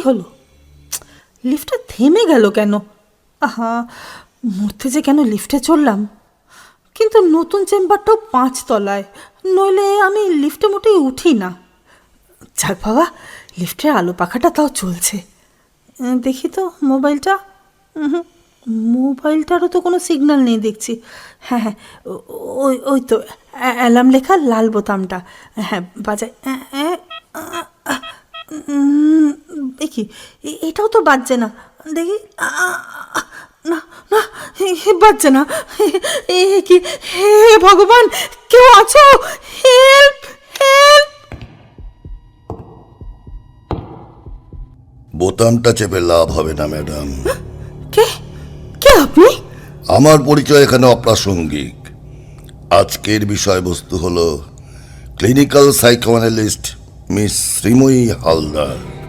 হলো? লিফটটা থেমে গেল কেন? আহা, মরতে যে কেন লিফটে চললাম কিন্তু নতুন চেম্বারটাও পাঁচতলায় নইলে আমি লিফটে মোটেই উঠি না। যাক বাবা, লিফটের আলো পাখাটা তাও চলছে। দেখি তো মোবাইলটা। মোবাইলটারও তো কোনো সিগন্যাল নেই দেখছি। হ্যাঁ হ্যাঁ ওই ওই তো অ্যা- অ্যালার্ম লেখা লাল বোতামটা। হ্যাঁ বাজায় দেখি। এটাও তো বাজছে না। দেখি না না বাজছে না। এ- এ কি হে ভগবান কেউ আছো? হেল্প হেল্প বোতামটা চেপে লাভ হবে না ম্যাডাম। কে? কে আপনি? আমার পরিচয় এখানে অপ্রাসঙ্গিক। আজকের বিষয়বস্তু হলো clinical psychoanalyst miss Sreemoyee Haldar.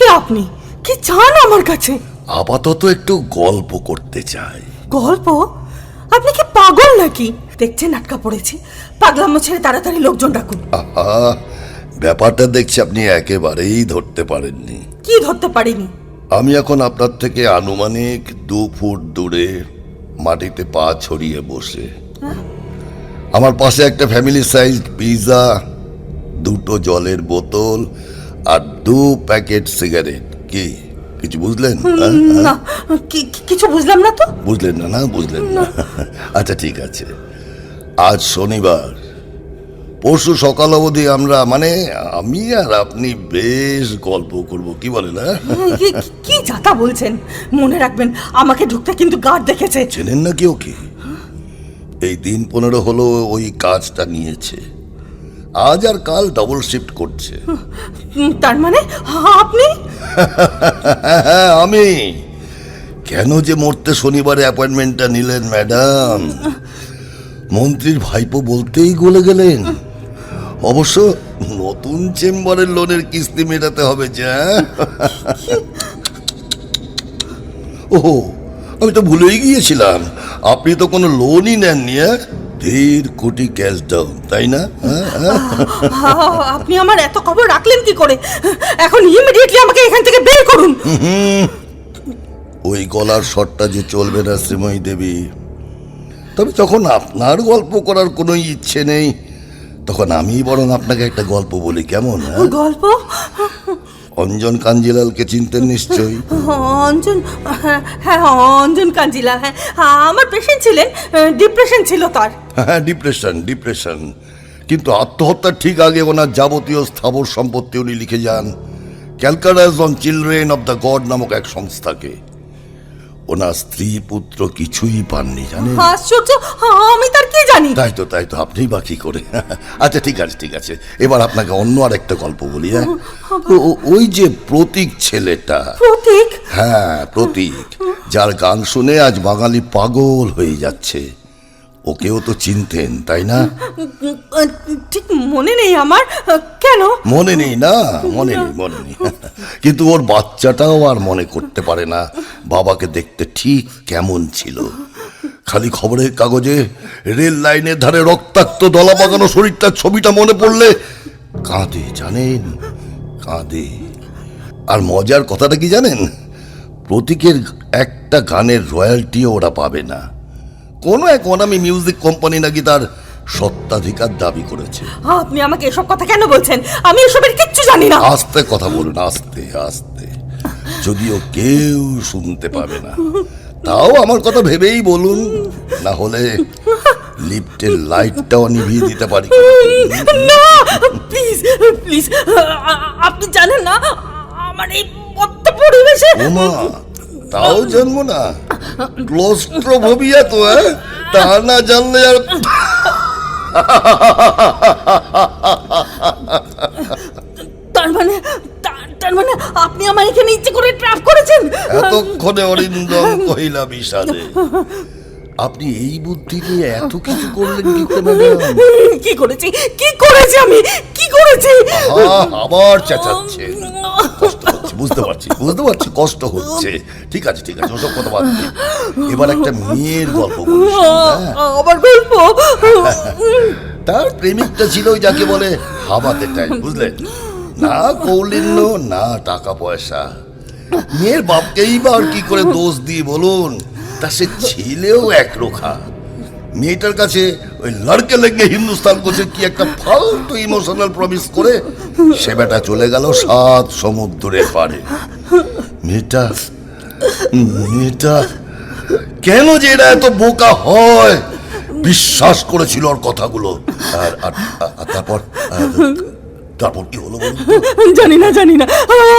কে আপনি? কি চান আমার কাছে? আপাতত একটু গল্প করতে চাই। গল্প? আপনি কি পাগল নাকি? দেখছেন আটকা পড়েছি। পাগলামো ছেড়ে তাড়াতাড়ি লোকজন ডাকুন। আহা ব্যাপারটা দেখছি আপনি একেবারেই ধরতে পারেননি। কি ধরতে পারিনি? আমি এখন আপনার থেকে আনুমানিক দু ফুট দূরে মাটিতে পা ছড়িয়ে বসে। আমার পাশে একটা ফ্যামিলি সাইজ পিৎজা দুটো জলের বোতল আর দু প্যাকেট সিগারেট। কি? কিছু বুঝলেন? হ্যাঁ? না কি- কি- কিছু বুঝলাম না তো? বুঝলেন না না বুঝলেন না। আচ্ছা ঠিক আছে। আজ শনিবার। পরশু সকাল অবধি আমরা মানে আমি আর আপনি বেশ গল্প করব। কি বলেন হ্যাঁ? কি- যাতা বলছেন? মনে রাখবেন আমাকে ঢুকতে কিন্তু গার্ড দেখেছে। চেনেন না কেউ কি এই দিন পনেরো হলো ওই কাজটা নিয়েছে। আজ আর কাল ডবল শিফট করছে। তার মানে আপনি? আমি। কেন যে মরতে শনিবারে অ্যাপয়েন্টমেন্টটা নিলেন ম্যাডাম মন্ত্রীর ভাইপো বলতেই গলে গেলেন। অবশ্য নতুন চেম্বারের লোনের কিস্তি মেটাতে হবে যে হ্যাঁ? ওহো আমি তো ভুলেই গিয়েছিলাম। আপনি তো কোনো লোনই নেননি হ্যাঁ? দেড় কোটি ক্যাশ ডাউন তাই না? হ্যাঁ হ্যাঁ। আপনি আমার এত খবর রাখলেন কি করে? এখন ইমিডিয়েটলি আমাকে এখান থেকে বের করুন। ওই গলার শটটা যে চলবে না শ্রীময়ী দেবী। তবে যখন আপনার গল্প করার কোনো ইচ্ছে নেই তখন আমি বরং আপনাকে একটা গল্প বলি কেমন হ্যাঁ? গল্প? অঞ্জন কাঞ্জিলালকে চিনতেন নিশ্চয়ই। অঞ্জন হ্যাঁ হ্যাঁ অঞ্জন কাঞ্জিলাল হ্যাঁ আমার পেশেন্ট ছিলেন ডিপ্রেশন ছিল তার। হ্যাঁ ডিপ্রেশন ডিপ্রেশন কিন্তু আত্মহত্যার ঠিক আগে ওনার যাবতীয় স্থাবর সম্পত্তি উনি লিখে যান। Calcutta's on children of the god নামক এক সংস্থাকে। ওনার স্ত্রী পুত্র কিছুই পাননি জানেন? আশ্চর্য! আমি তার কি জানি? তাই তো তাই তো আপনি বা কি করে? আচ্ছা ঠিক আছে ঠিক আছে। এবার আপনাকে অন্য আর একটা গল্প বলি হ্যাঁ? ওই যে প্রতীক ছেলেটা। প্রতীক? হ্যাঁ প্রতীক যার গান শুনে আজ বাঙালি পাগল হয়ে যাচ্ছে। ওকেও তো চিনতেন তাই না? ঠিক মনে নেই আমার কেন? মনে নেই না মনে নেই মনে নেই। কিন্তু ওর বাচ্চাটাও আর মনে করতে পারে না। বাবাকে দেখতে ঠিক কেমন ছিল। খালি খবরের কাগজে রেল লাইনের ধারে রক্তাক্ত দলা বাগানো শরীরটার ছবিটা মনে পড়লে কাঁদে জানেন? কাঁদে। আর মজার কথাটা কি জানেন? প্রতীকের একটা গানের রয়্যালটিও ওরা পাবে না। কোনো এক অনামি মিউজিক কোম্পানি নাকি তার সত্ত্বাধিকার দাবি করেছে। আপনি আমাকে এসব কথা কেন বলছেন? আমি এসবের কিচ্ছু জানি না। আস্তে কথা বলুন আস্তে আস্তে। যদিও কেউ শুনতে পাবে না। তাও আমার কথা ভেবেই বলুন না হলে লিফটের লাইটটাও নিভিয়ে দিতে পারি। না প্লিজ প্লিজ আপনি জানেন না আমার এই পরিবেশে তাও জানব না। ক্লোস্ট্রোফোবিয়া তো হ্যাঁ? তা না জানলে আর তার মানে তার- মানে আপনি আমার এখানে ইচ্ছে করে ট্র্যাপ করেছেন? এতক্ষণে অরিন্দম কহিলা বিষাদে আপনি এই বুদ্ধি নিয়ে এত কিছু করলেন কি কি করেছি? কি করেছি আমি? কি করেছি? আবার চেঁচাচ্ছে কষ্ট হচ্ছে বুঝতে পারছি বুঝতে পারছি কষ্ট হচ্ছে। ঠিক আছে ঠিক আছে ওসব কথা বাদ এবার একটা মেয়ের গল্প হ্যাঁ? গল্প। তার প্রেমিকটা ছিল ওই যাকে বলে হাবাতে টাইম বুঝলেন না কৌলিন্য না টাকা পয়সা। মেয়ের বাপকেই বা আর কি করে দোষ দিয়ে বলুন? তা সে ছেলেও একরোখা মেয়েটার কাছে ওই লড়কে লেগে হিন্দুস্তান করছে কি একটা ফালতু ইমোশনাল প্রমিস করে, সে বেটা চলে গেল সাত সমুদ্রের পারে মেয়েটা মেয়েটা, কেন যে এরা এত বোকা হয়? বিশ্বাস করেছিল ওর কথাগুলো। আর তারপর তারপর কি হলো বলুন তো? জানি না জানি না।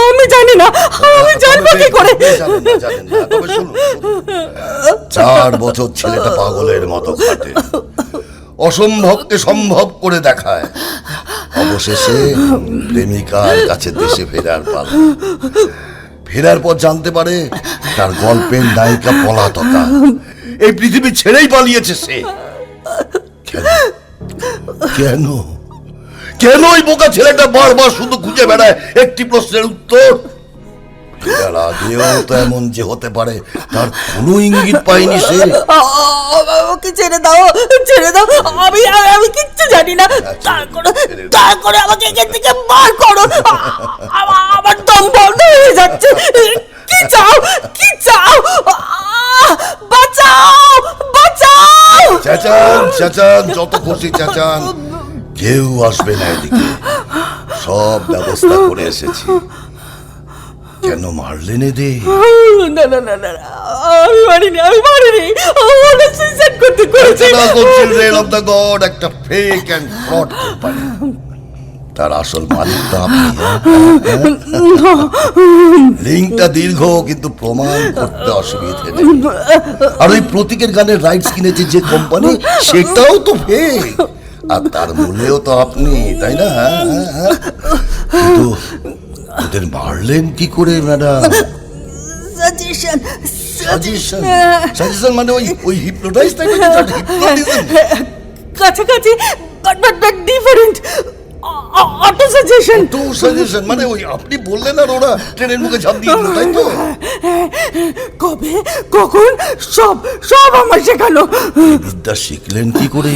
আমি জানি না। আমি জানব কি করে? জানেন না, জানেন না। তবে শুনুন, শুনুন। চার বছর ছেলেটা পাগলের মতো খাটে। অসম্ভবকে সম্ভব করে দেখায়। অবশেষে প্রেমিকার কাছে দেশে ফেরার পাল। ফেরার পর জানতে পারে তার গল্পের নায়িকা পলাতকা। এই পৃথিবী ছেড়েই পালিয়েছে সে। কেন? কেন? কেন ওই বোকা ছেলেটা বারবার শুধু খুঁজে বেড়ায়? একটি প্রশ্নের উত্তর। ফেরার আগেও তো এমন যে হতে পারে তার কোনো ইঙ্গিত পায়নি সে। আমাকে ছেড়ে দাও ছেড়ে দাও। আমি আমি- কিচ্ছু জানি না। তার করে তার করে আমাকে এখান থেকে বার করো। আমার দম বন্ধ হয়ে যাচ্ছে। কি চাও? কি চাও! বাঁচাও বাঁচাও! চেঁচান চেঁচান যত খুশি চেঁচান। কেউ আসবে না এদিকে। সব ব্যবস্থা করে এসেছি। কেন মারলেন এদে না না না না না, আমি মারিনি আমি মারিনি। ওরা সুইসাইড করতে করেছে। রচনা করছেন রেল অফ দ্য গড একটা ফেক অ্যান্ড ফ্রড কোম্পানি তার আসল মালিক তো আপনি হ্যাঁ? লিঙ্কটা দীর্ঘ কিন্তু প্রমাণ করতে অসুবিধে নেই। আর ওই প্রতীকের গানের রাইটস কিনেছে যে কোম্পানি সেটাও তো ফেক আর তার মূলেও তো আপনি তাই না? হ্যাঁ, হ্যাঁ, হ্যাঁ। কিন্তু ওদের মারলেন কি করে ম্যাডাম? সাজেশন সাজেশন সাজেশন মানে ওই ওই হিপনোটাইজ টাইপের কাছাকাছি but but but different auto suggestion তো সাজেশন মানে ওই আপনি বললেন আর ওরা ট্রেনের মুখে ঝাঁপ দিয়ে দিল, তাই তো? কবে কখন সব সব আমার শেখানো। বিদ্যা শিখলেন কি করে?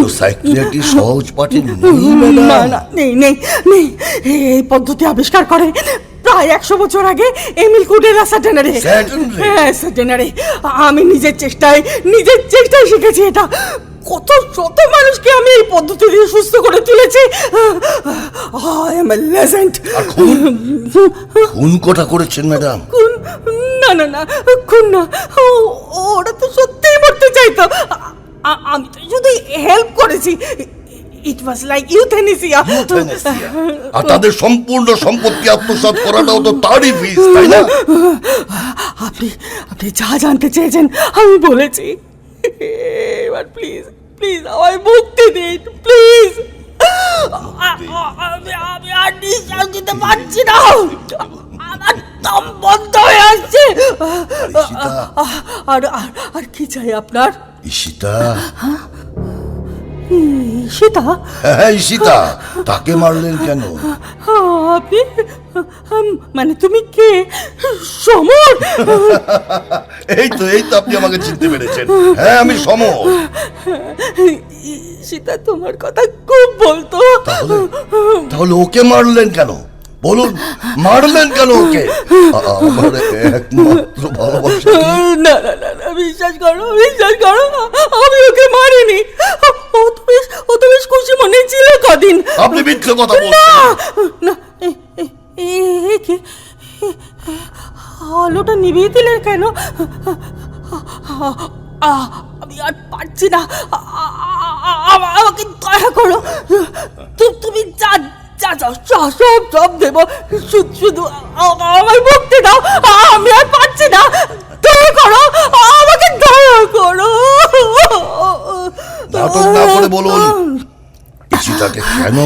তো সহজ পাঠে নেই না না নেই নেই নেই। এই পদ্ধতি আবিষ্কার করে প্রায় একশো বছর আগে এমিল কুডেলা Saturday? হ্যাঁ সাটেনারে আমি নিজের চেষ্টায় নিজের চেষ্টায় শিখেছি এটা। কত শত মানুষকে আমি এই পদ্ধতি দিয়ে সুস্থ করে তুলেছি। আই এম এ লেজেন্ড খুন? কটা করেছেন ম্যাডাম খুন? না না না খুন না। ওরা তো সত্যিই মরতে চাইতো। আমি তো শুধু হেল্প করেছি। ইট ওয়াজ লাইক ইউথেনেসিয়া। আর তাদের সম্পূর্ণ সম্পত্তি আত্মসাৎ করাটাও তো তারই ফিস তাই না? আপনি আপনি যা জানতে চেয়েছেন আমি বলেছি। এবার প্লিজ প্লিজ আমায় মুক্তি দিন প্লিজ আমি আমি আর নিঃশ্বাস দিতে পারছি না। আমার দম বন্ধ হয়ে আসছে। আর আর কি চাই আপনার? ঈশিতা। সেটা হ্যাঁ ঈশিতা। তাকে মারলেন কেন? আপনি মানে তুমি কে? সমর! এই তো এই তো আপনি আমাকে চিনতে পেরেছেন। হ্যাঁ আমি সমর। সীতা তোমার কথা খুব বলতো। তাহলে ওকে মারলেন কেন? বলুন মারলেন কেন ওকে? আমার একমাত্র ভালোবাসা না না না বিশ্বাস করো বিশ্বাস করো আমি ওকে মারিনি। ও তো বেশ ও তো বেশ খুশি মনে ছিল কদিন। আপনি মিথ্যে কথা না বলছেন। না এ- এ- কি? আলোটা নিভিয়ে দিলে কেন? আমি আর পারছি না। আমাকে দয়া করো। তুমি যা যা যাও সব সব দেবো। শুধু আমার মুক্তি দাও। আমি আর পারছি না। দয়া করো আমাকে দয়া করো। নাটক না করে বলুন ঈশিতাকে কেন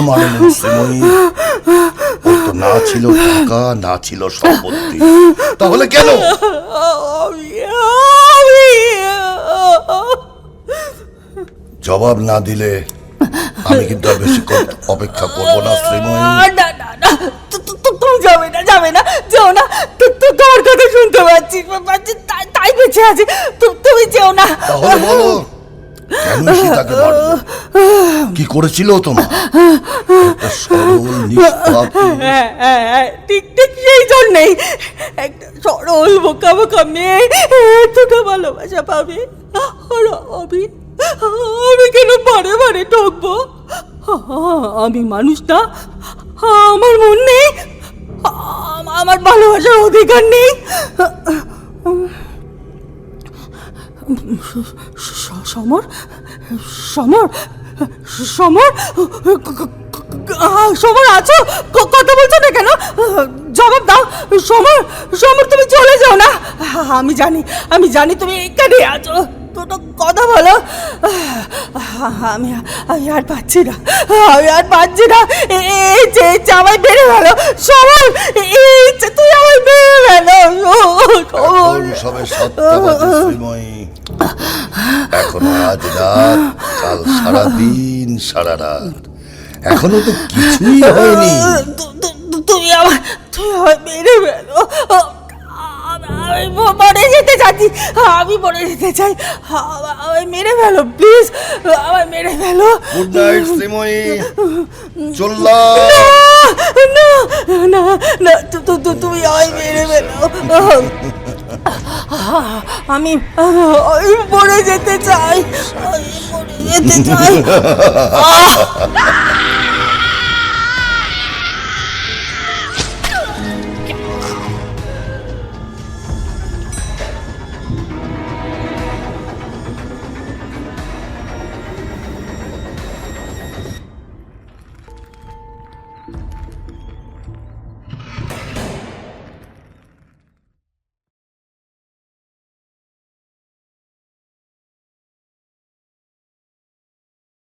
ওর তো না ছিল টাকা না ছিল সম্পত্তি। তাহলে কেন? জবাব না দিলে আমি কিন্তু আর বেশিক্ষণ অপেক্ষা করব না শ্রীময়ী না না না তুমি যাবে না যাবে না যেও না তোমার কথা শুনতে পাচ্ছি তাই বেঁচে আছি তুমি যেও না। তাহলে বলো। কেন সে মারলো? কি করেছিল তোমার একটা সরল নিষ্পাপ হ্যাঁ, হ্যাঁ, হ্যাঁ, ঠিক ঠিক সেই জন্যেই। একটা সরল বোকা বোকা মেয়ে এতটা ভালোবাসা পাবে। আর আমি আমি কেন বারে বারে ঠকবো? আমি মানুষ না আমার মন নেই আমার ভালোবাসার অধিকার নেই। সমর? সমর? সমর? সমর আছো? কথা বলছো না কেন? জবাব দাও। সমর সমর, তুমি চলে যাও না। আমি জানি আমি জানি তুমি এখানে আছো। দুটো কথা বলো। আমি আমি আর পাচ্ছি না। আমি আর পাচ্ছি না। এই যে আমায় বেড়ে গেল সমর, এই যে তুই আমায় বেড়ে গেল এখন সবে সত্যবাদী এখনও আজ রাত কাল সারা দিন সারা রাত। এখনও তো কিছুই হয়নি। তুমি আমার তুমি আমায় মেরে ফেলো। আমি মরে যেতে চাচ্ছি। আমি মরে যেতে চাই। আমা- আমায় মেরে ফেলো প্লিজ। আমায় মেরে ফেলো। Good night Sreemoyee. চললাম। না না না তুমি আমায় মেরে ফেলো। আমি পড়ে যেতে চাই। যেতে চাই।